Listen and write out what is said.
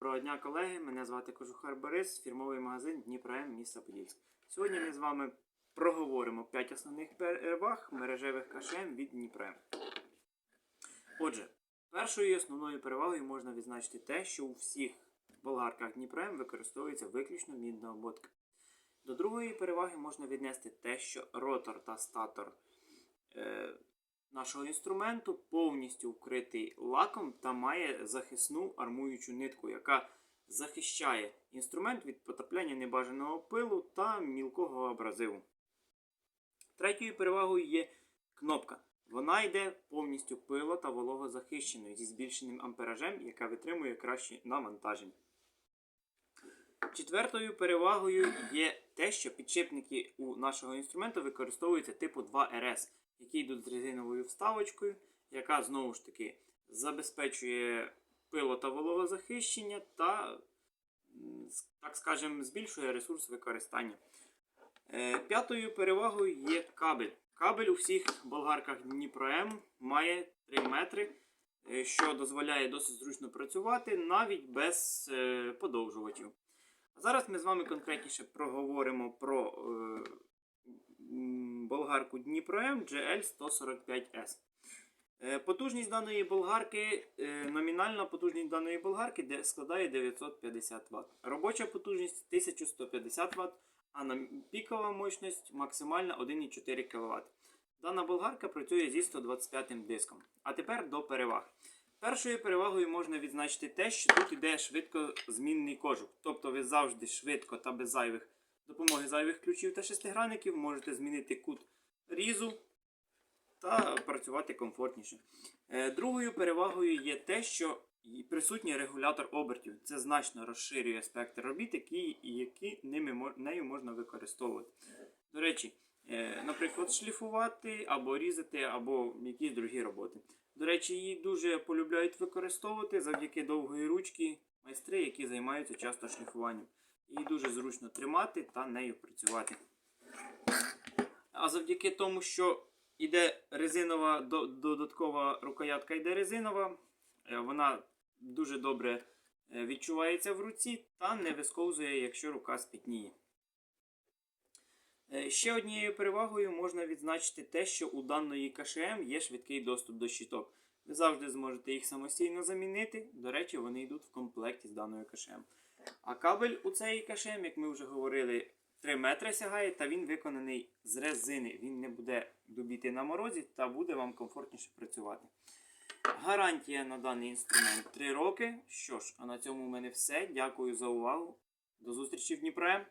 Доброго дня, колеги. Мене звати Кожухар Борис, фірмовий магазин Дніпром міста Подільськ. Сьогодні ми з вами проговоримо 5 основних переваг мережевих КШМ від Дніпром. Отже, першою і основною перевагою можна відзначити те, що у всіх болгарках Дніпром використовується виключно мідна ободка. До другої переваги можна віднести те, що ротор та статор е, нашого інструменту повністю вкритий лаком та має захисну армуючу нитку, яка захищає інструмент від потрапляння небажаного пилу та мілкого абразиву. Третьою перевагою є кнопка. Вона йде повністю пило та вологозахищеною зі збільшеним амперажем, яка витримує кращі навантаження. Четвертою перевагою є те, що підшипники у нашого інструменту використовуються типу 2RS, які йдуть з резиновою вставочкою, яка знову ж таки забезпечує пило та вологозахищення та, так скажемо, збільшує ресурс використання. Е, П'ятою перевагою є кабель. Кабель у всіх болгарках Дніпро М має 3 метри, е, що дозволяє досить зручно працювати навіть без е, подовжувачів. А зараз ми з вами конкретніше проговоримо про болгарку Дніпро М GL145S. Е, Потужність даної болгарки, е, номінальна потужність даної болгарки складає 950 Вт. Робоча потужність 1150 Вт, а пікова мощність максимальна 1,4 кВт. Дана болгарка працює зі 125 диском. А тепер до переваг. Першою перевагою можна відзначити те, що тут іде швидкозмінний кожух. Тобто ви завжди швидко та без зайвих допомоги зайвих ключів та шестигранників можете змінити кут різу та працювати комфортніше. Е, Другою перевагою є те, що присутній регулятор обертів. Це значно розширює спектр робіт, які, які ними, нею можна використовувати. До речі, е, наприклад, шліфувати або різати, або якісь другі роботи. До речі, її дуже полюбляють використовувати завдяки довгої ручки майстри, які займаються часто шліфуванням. Її дуже зручно тримати та нею працювати. А завдяки тому, що іде резинова додаткова рукоятка, йде резинова, е, вона дуже добре е, відчувається в руці та не висковзує, якщо рука спітніє. Е, Ще однією перевагою можна відзначити те, що у даної КШМ є швидкий доступ до щиток. Ви завжди зможете їх самостійно замінити. До речі, вони йдуть в комплекті з даною КШМ. А кабель у цей КШМ, як ми вже говорили, 3 метри сягає, та він виконаний з резини. Він не буде добіти на морозі та буде вам комфортніше працювати. Гарантія на даний інструмент 3 роки. Що ж, а на цьому в мене все. Дякую за увагу. До зустрічі в Дніпре.